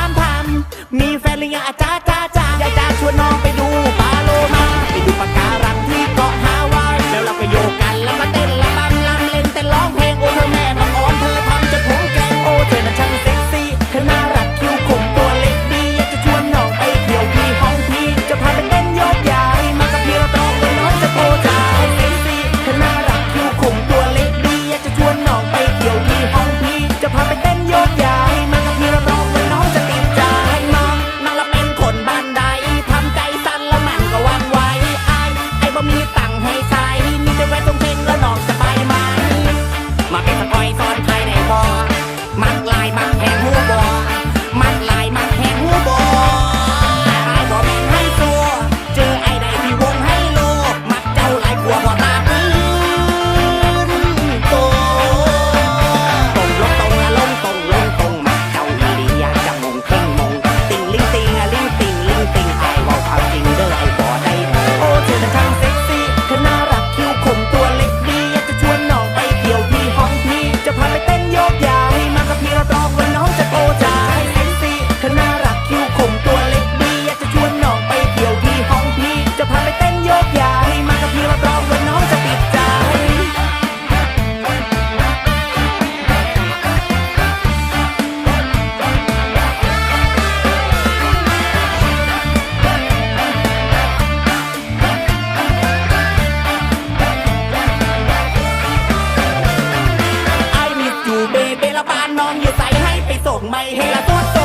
ามทำมีแฟนหรือยังอาจ้าจ้าจ้าอยากจะชวนน้องไปดู ไปส่งไม่ให้ละสุด